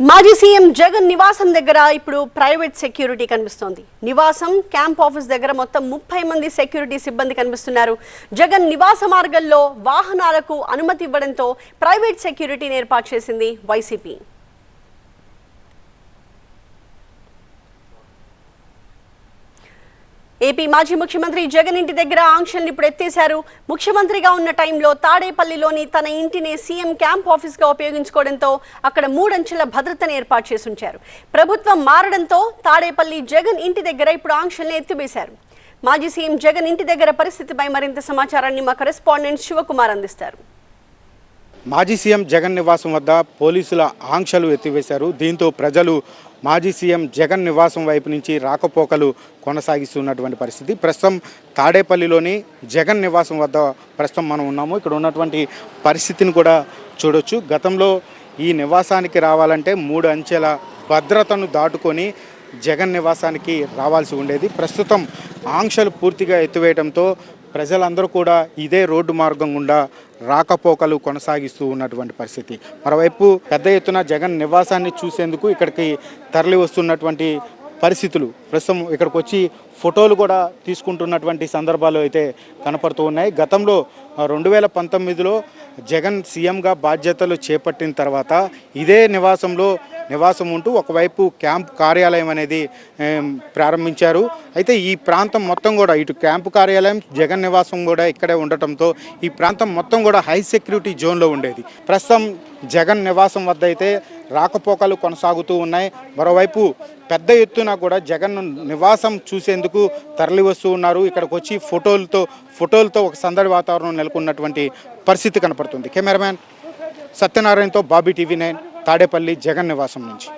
మాజీ సీఎం జగన్ నివాసం దగ్గర ఇప్పుడు ప్రైవేట్ సెక్యూరిటీ కనిపిస్తోంది. నివాసం క్యాంప్ ఆఫీస్ దగ్గర మొత్తం ముప్పై మంది సెక్యూరిటీ సిబ్బంది కనిపిస్తున్నారు. జగన్ నివాస మార్గంలో వాహనాలకు అనుమతి ఇవ్వడంతో ప్రైవేట్ సెక్యూరిటీని ఏర్పాటు చేసింది వైసీపీ. ఏపీ మాజీ ముఖ్యమంత్రి జగన్ ఇంటి దగ్గర ఆంక్షల్ని ఇప్పుడు ఎత్తేశారు ముఖ్యమంత్రిగా ఉన్న టైంలో తాడేపల్లిలోని తన ఇంటిని సీఎం క్యాంప్ ఆఫీస్గా ఉపయోగించుకోవడంతో అక్కడ మూడంచెల భద్రతను ఏర్పాటు చేసి ఉంచారు ప్రభుత్వం మారడంతో తాడేపల్లి జగన్ ఇంటి దగ్గర ఇప్పుడు ఆంక్షల్ని ఎత్తివేశారు. మాజీ సీఎం జగన్ ఇంటి దగ్గర పరిస్థితిపై మరింత సమాచారాన్ని మా కరెస్పాండెంట్ శివకుమార్ అందిస్తారు. మాజీ సీఎం జగన్ నివాసం వద్ద పోలీసుల ఆంక్షలు ఎత్తివేశారు. దీంతో ప్రజలు మాజీ సీఎం జగన్ నివాసం వైపు నుంచి రాకపోకలు కొనసాగిస్తున్నటువంటి పరిస్థితి. ప్రస్తుతం తాడేపల్లిలోని జగన్ నివాసం వద్ద ప్రస్తుతం మనం ఉన్నాము. ఇక్కడ ఉన్నటువంటి పరిస్థితిని కూడా చూడొచ్చు. గతంలో ఈ నివాసానికి రావాలంటే మూడు అంచెల భద్రతను దాటుకొని జగన్ నివాసానికి రావాల్సి ఉండేది. ప్రస్తుతం ఆంక్షలు పూర్తిగా ఎత్తివేయడంతో ప్రజలందరూ కూడా ఇదే రోడ్డు మార్గం గుండా రాకపోకలు కొనసాగిస్తూ ఉన్నటువంటి పరిస్థితి. మరోవైపు పెద్ద ఎత్తున జగన్ నివాసాన్ని చూసేందుకు ఇక్కడికి తరలి వస్తున్నటువంటి పరిస్థితులు. ప్రస్తుతం ఇక్కడికి వచ్చి ఫోటోలు కూడా తీసుకుంటున్నటువంటి సందర్భాలు అయితే కనపడుతూ ఉన్నాయి. గతంలో రెండు వేల పంతొమ్మిదిలో జగన్ సీఎంగా బాధ్యతలు చేపట్టిన తర్వాత ఇదే నివాసంలో నివాసం ఉంటూ ఒకవైపు క్యాంప్ కార్యాలయం అనేది ప్రారంభించారు. అయితే ఈ ప్రాంతం మొత్తం కూడా ఇటు క్యాంపు కార్యాలయం జగన్ నివాసం కూడా ఇక్కడే ఉండటంతో ఈ ప్రాంతం మొత్తం కూడా హై సెక్యూరిటీ జోన్లో ఉండేది. ప్రస్తుతం జగన్ నివాసం వద్ద అయితే రాకపోకలు కొనసాగుతూ ఉన్నాయి. మరోవైపు పెద్ద ఎత్తున కూడా జగన్ నివాసం చూసేందుకు తరలి వస్తూ ఉన్నారు. ఇక్కడికి వచ్చి ఫోటోలతో ఫోటోలతో ఒక సందడి వాతావరణం నెలకొన్నటువంటి పరిస్థితి కనపడుతుంది. Cameraman సత్యనారాయణతో Bobby TV nine. Tadepalli Jagan నివాసం నుంచి.